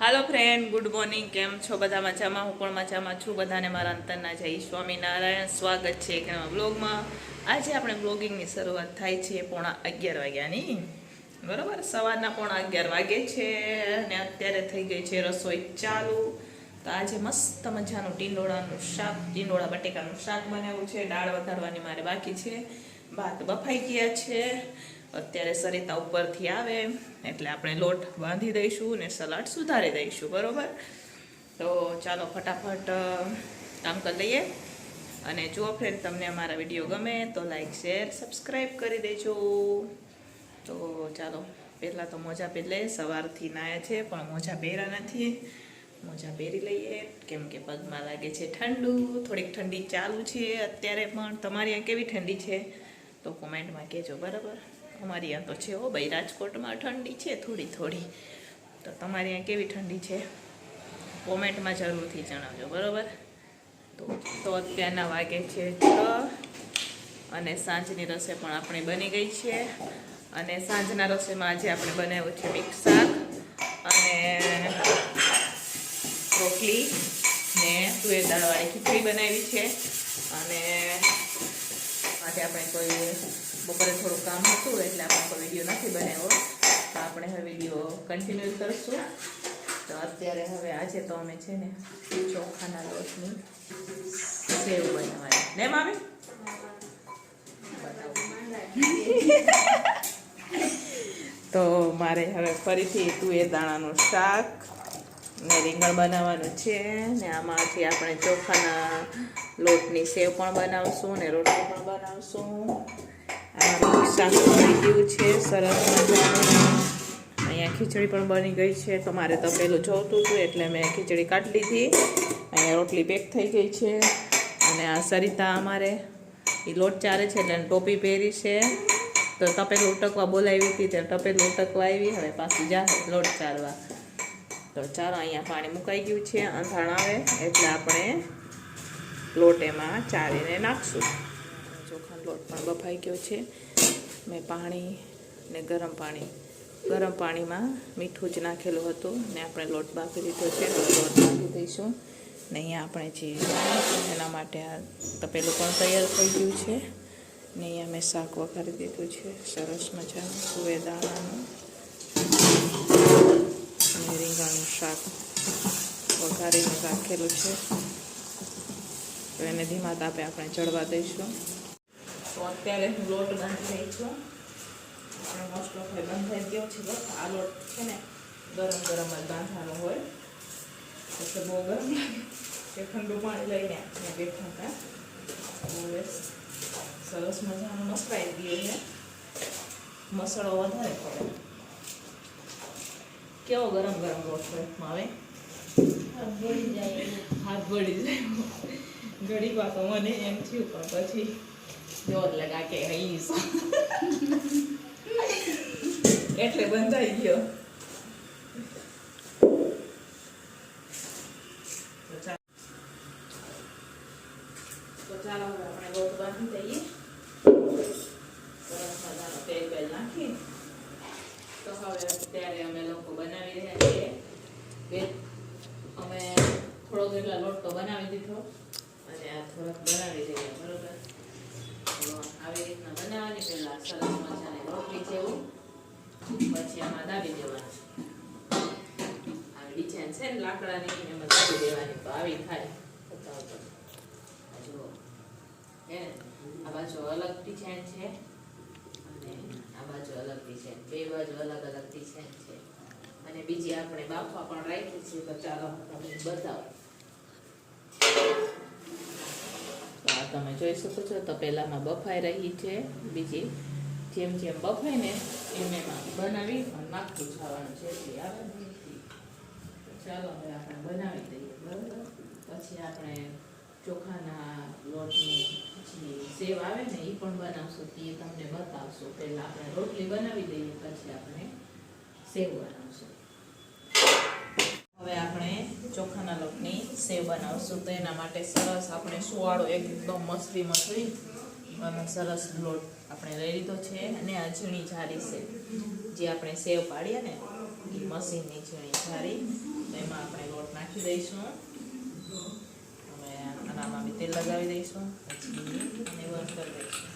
હાલો friend good morning કેમ છો? બધા મજામાં? હું પણ મજામાં છું. બધાને મારા અંતરના જય સ્વામિનારાયણ. સ્વાગત છે એક નવા બ્લોગમાં આજે આપણે બ્લોગિંગની શરૂઆત થાય છે પોણા અગિયાર વાગ્યાની. બરાબર? સવારના પોણા અગિયાર વાગે છે અને અત્યારે થઈ ગઈ છે રસોઈ ચાલુ. તો આજે મસ્ત મજાનું ટીંડોળાનું શાક, ટીંડોળા બટેકાનું શાક બનાવ્યું છે. દાળ વઘારવાની મારે બાકી છે. ભાત બફાઈ ગયા છે. અત્યારે સરિતા ઉપરથી આવે, એટલે આપણે લોટ બાંધી દઈશું ને સલાડ સુધારી દઈશું, બરોબર? તો ચાલો ફટાફટ કામ કરી લઈએ. અને જો ફ્રેન્ડ તમને અમારા વીડિયો ગમે તો લાઈક શેર સબસ્ક્રાઈબ કરી દેજો. તો ચાલો, પહેલાં તો મોજા પહેલે સવારથી નાયા છે, પણ મોજા પહેર્યા નથી. મોજા પહેરી લઈએ, કેમ કે પગમાં લાગે છે ઠંડુ, થોડીક ઠંડી ચાલુ છે અત્યારે પણ. તમારી અહીંયા કેવી ઠંડી છે? તો કોમેન્ટમાં કહેજો, બરાબર? અમારી અહીંયા તો છે હો ભાઈ, રાજકોટમાં ઠંડી છે થોડી થોડી. તો તમારી અહીંયા કેવી ઠંડી છે? કોમેન્ટમાં જરૂરથી જણાવજો, બરાબર? તો તો અત્યારના વાગે છે છ અને સાંજની રસોઈ પણ આપણી બની ગઈ છે. અને સાંજના રસોઈમાં આજે આપણે બનાવ્યું છે મિક્સ શાક અને રોટલી ને તુવેર દાળવાળી ખીચડી બનાવી છે. અને આજે આપણે કોઈ બપોરે થોડું કામ હતું એટલે આપણે કોઈ વીડિયો નથી બનાવ્યો. તો આપણે હવે વીડિયો કન્ટિન્યુ કરશું. તો અત્યારે હવે આજે તો અમે છે ને ચોખાના લોટની સેવ બનાવવાની. ને મામી? તો મારે હવે ફરીથી તુવેર દાણાનું શાક ને રીંગણ બનાવવાનું છે ને આમાંથી આપણે ચોખાના લોટની સેવ પણ બનાવશું અને રોટલી પણ બનાવશું. આમાં બની ગયું છે, સરસ મજાનું. અહીંયા ખીચડી પણ બની ગઈ છે, તો મારે તો પેલું જોતું હતું એટલે મેં ખીચડી કાઢી લીધી. અહીંયા રોટલી પેક થઈ ગઈ છે અને આ સરિતા અમારે એ લોટ ચારે છે એટલે ટોપી પહેરી છે. તો તપેલું ઉટકવા બોલાવી હતી, ત્યારે તપેલું ઉટકવા આવી, હવે પાછી જા, લોટ ચારવા. તો ચાલો, અહીંયા પાણી મુકાઈ ગયું છે, અંધાણ આવે એટલે આપણે લોટ એમાં ચારીને નાખશું. ચોખાનો લોટ પણ બફાઈ ગયો છે. મેં પાણી ને ગરમ પાણી, ગરમ પાણીમાં મીઠું જ નાખેલું હતું ને આપણે લોટ બાફી દીધો છે. લોટ બાંધી દઈશું. ને અહીંયા આપણે જે એના માટે આ તપેલું પણ તૈયાર થઈ ગયું છે. ને અહીંયા મેં શાક વઘારી દીધું છે. સરસ મજાનું સુવેદાણાનું રીંગણનું શાક વઘારીને રાખેલું છે. તો એને ધીમા તાપે આપણે ચડવા દઈશું. તો અત્યારે હું લોટ બાંધી રહી છું. આપણે મોસ્ટ ઓફ બંધાઈ ગયો છે બસ. આ લોટ છે ને ગરમ ગરમ જ બાંધવાનો હોય. એટલે બહુ ગરમ લાગે. કે ઠંડુ પાણી લઈને આપણે બેઠા હતા. સરસ મજાનો મસળાઈ ગયો છે. મસાલો વધારે પડે. કેવો ગરમ ગરમ લોટ હોય માવે? હાથ બળી જાય. હાથ બળી જાય. ઘડી વાતો મને એમ થયું, પણ પછી જોર લગા કે હઈશ એટલે બંધાઈ ગયો. તો ચાલો. હવે આપણે લોટ બાંધી દઈએ. નાખી. તો હવે અત્યારે અમે લોકો બનાવી રહ્યા અમે થોડોક જેટલા લોટ તો બનાવી દીધો. થોડોક બનાવી દઈએ, બરોબર? તો આવી રીતના બનાવવાની પહેલા જેવું પછી આમાં દાબી દેવાનું. આ ડિઝાઇન છે ને લાકડાની, એમાં દાબી દેવાની. તો આવી જુઓ હે આ બાજુ અલગ ડિઝાઇન છે. અને આ બાજુ અલગ ડિઝાઇન. બે બાજુ અલગ અલગ ડિઝાઇન છે. અને બીજી આપણે બાફવા પણ રાખી છે, તો ચાલો તમને બતાવો તો આ તમે જોઈ શકો છો તો પહેલામાં બફાઈ રહી છે. બીજી જેમ જેમ બફાય ને એમ એમાં બનાવી અને નાખતું જવાનું છે. આવે ચાલો હવે આપણે બનાવી દઈએ, બરાબર? પછી આપણે ચોખાના લોટની જે સેવ આવે ને એ પણ બનાવશું, તો તમને બતાવશું. પહેલાં આપણે રોટલી બનાવી દઈએ, પછી આપણે સેવ બનાવશું. હવે આપણે ચોખાના લોટની સેવ બનાવશું તો એના માટે સરસ આપણે સુવાળો એકદમ મસરી મસરી અને સરસ લોટ આપણે લઈ લીધો છે અને આ ઝીણી જારી છે જે આપણે સેવ પાડીએ ને, એ મશીનની ઝીણી જારી તો નાખી દઈશું. હવે આનામાં બી તેલ લગાવી દઈશું એને બંધ કરી દઈશું.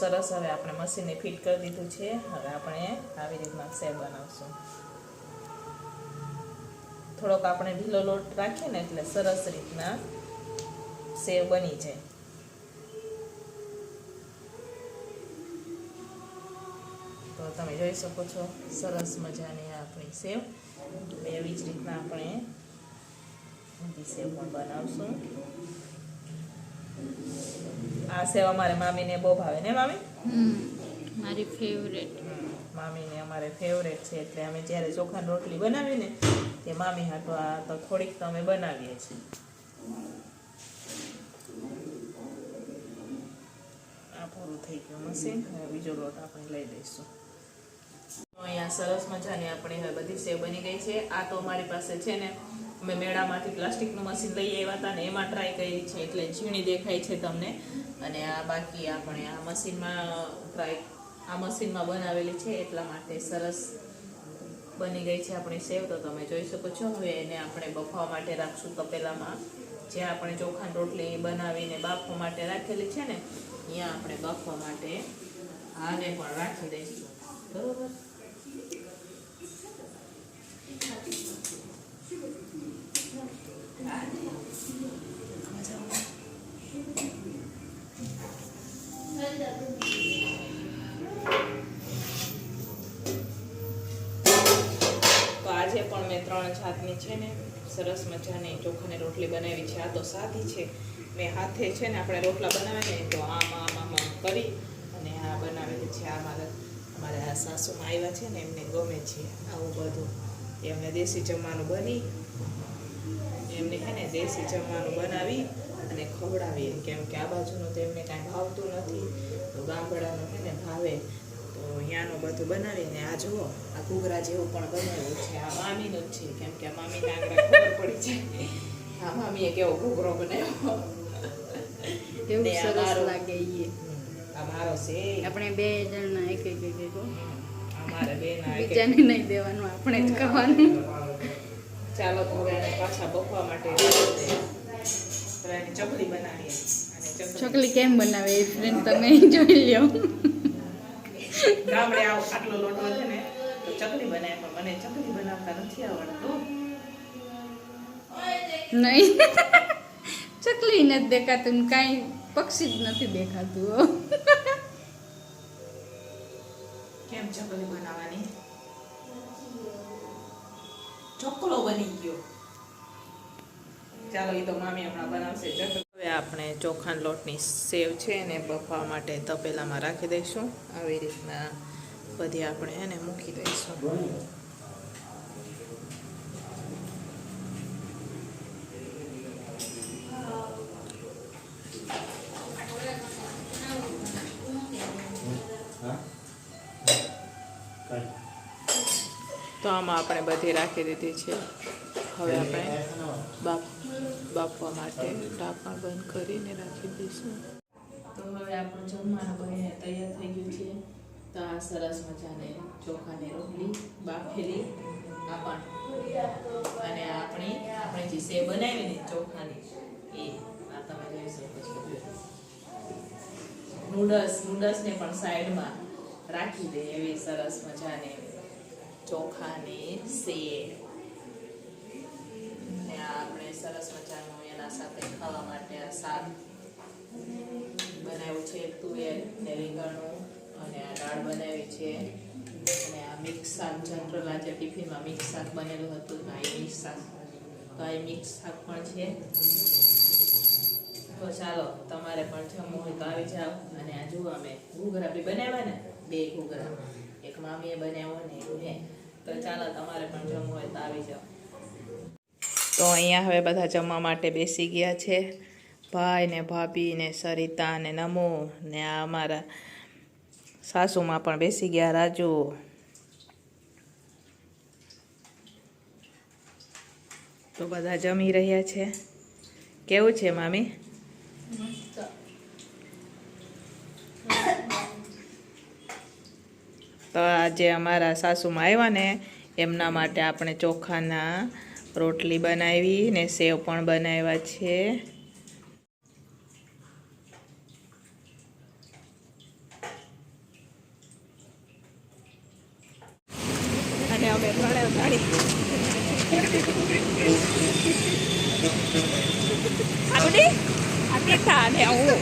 સરસ હવે આપણે મશીનને ફિટ કરી દીધું છે. હવે આપણે આવી રીતના સેવ બનાવશું. થોડોક આપણે ઢીલો લોટ રાખીએ ને એટલે સરસ રીતના સેવ બની જાય. તો તમે જોઈ શકો છો, સરસ મજાની આપણી સેવ એવી જ રીતના આપણે સેવ પણ બનાવશું. આ સેવ અમારે મામીને બહુ ભાવે ને મામી? મારી ફેવરેટ મામીને અમારે ફેવરેટ છે એટલે અમે જ્યારે ચોખાની રોટલી બનાવીએ ને તે મામી હાટો આ તો થોડીક તો અમે બનાવીએ છીએ. આ પૂરું થઈ ગયું મશીન હવે બીજો લોટ આપણે લઈ લઈશું. અહીંયા સરસ મજાની આપણે હવે બધી સેવ બની ગઈ છે. આ તો અમારી પાસે છે ને અમે મેળામાંથી પ્લાસ્ટિકનું મશીન લઈ આવ્યા હતા ને એમાં ટ્રાય કરી છે, એટલે ઝીણી દેખાય છે તમને. અને આ બાકી આપણે આ મશીનમાં ટ્રાય આ મશીનમાં બનાવેલી છે, એટલા માટે સરસ બની ગઈ છે આપણી સેવ. તો તમે જોઈ શકો છો, હવે એને આપણે બફાવા માટે રાખશું તપેલામાં. જે આપણે ચોખાની રોટલી બનાવીને બાફવા માટે રાખેલી છે ને, અહીંયા આપણે બફવા માટે આને પણ રાખી દઈશું. બરોબર? જાતની છે ને, સરસ મજાની ચોખાની રોટલી બનાવી છે. આ તો સાદી છે. મેં હાથે છે ને આપણે રોટલા બનાવે ને તો આમ આમ આમ આમ કરી અને આ બનાવેલી છે આ મારા અમારા સાસુમાં આવ્યા છે ને, એમને ગમે છે આવું બધું. એમને દેશી જમવાનું બની, એમને છે ને દેશી જમવાનું બનાવી અને ખવડાવીએ. કેમ કે આ બાજુનું તો એમને કાંઈ ભાવતું નથી. તો ગામડાનું છે ને ભાવે. તો અહીંયાનું બધું બનાવીને આ જુઓ આ ઘૂઘરા જેવું પણ બનાવ્યું છે. આ મામીનું જ છે કેમ કે મામીને આગળ ખબર પડી છે. આ મામીએ કેવો ઘૂઘરો બનાવ્યો. એવું સરસ લાગે ઈએ આ મારો છે આપણે બે જણના એક એક એક એક અમારે બે એક બીજાને નહીં દેવાનું આપણે જ ખાવાનું. ચાલો ઘોડાને પાછા બફવા માટે. ચકલી બનાવીએ. ચકલી કેમ બનાવે એ ફ્રેન્ડ તમે જોઈ લ્યો. ગામડે આવ આટલો લોટો છે ને તો ચકલી બનાવે પણ મને ચકલી બનાવતા નથી આવડતું. નહીં. ચકલી નથી દેખાતું કઈ પક્ષી જ નથી દેખાતું કેમ ચકલી બનાવવાની? ચોકલો બની ગયો. ચાલો એ તો મામી હમણાં બનાવશે ચકલી. આપણે ચોખાન લોટની સેવ છે એને બફવા માટે તપેલામાં રાખી દઈશું. આવી રીતના બધી આપણે એને મૂકી દઈશું. તો આમાં આપણે બધી રાખી દીધી છે. હવે આપણે બાફ બાફવા માટે. ઢાંકણ બંધ કરીને રાખી દઈશું. તો હવે આપણું જમવાનું બનીને તૈયાર થઈ ગયું છે. તો આ સરસ મજાને ચોખાની રોટલી, બાફેલી આ અને આપણી, આપણે જે બનાવી ને ચોખાની, એ આ તમે જોઈ શકો છો. નૂડલ્સ નૂડલ્સને પણ સાઈડમાં રાખી દે એવી સરસ મજાને ચોખાની સેવ. ને આપણે સરસ એના સાથે ખાવા માટે આ શાક બનાવ્યું છે. તુવેર ને રીંગણનું અને આ દાળ બનાવી છે. અને આ મિક્સ શાક, જનરલ આજે ટિફિનમાં મિક્સ શાક બનેલું હતું, તો આ મિક્સ શાક તો આ મિક્સ શાક પણ છે. તો ચાલો, તમારે પણ જમવું હોય તો આવી જાઓ. અને આ જુઓ, અમે ઘૂઘરા બી બનાવ્યા ને, બે ઘૂઘરા. એક મામીએ બનાવ્યો ને એવું ને તો ચાલો, તમારે પણ જમવું હોય તો આવી જાઓ. તો અહીંયા હવે બધા જમવા માટે બેસી ગયા છે. ભાઈ ને ભાભી ને સરિતા ને નમો ને આ અમારા સાસુમાં પણ બેસી ગયા રાજુ. તો બધા જમી રહ્યા છે. કેવું છે મામી? તો આજે અમારા સાસુમાં આવ્યા ને એમના માટે આપણે ચોખાના રોટલી બનાવી ને સેવ પણ બનાવ્યા છે. અને અમે ત્રણે ગાડી આગળ આ કેઠા હું.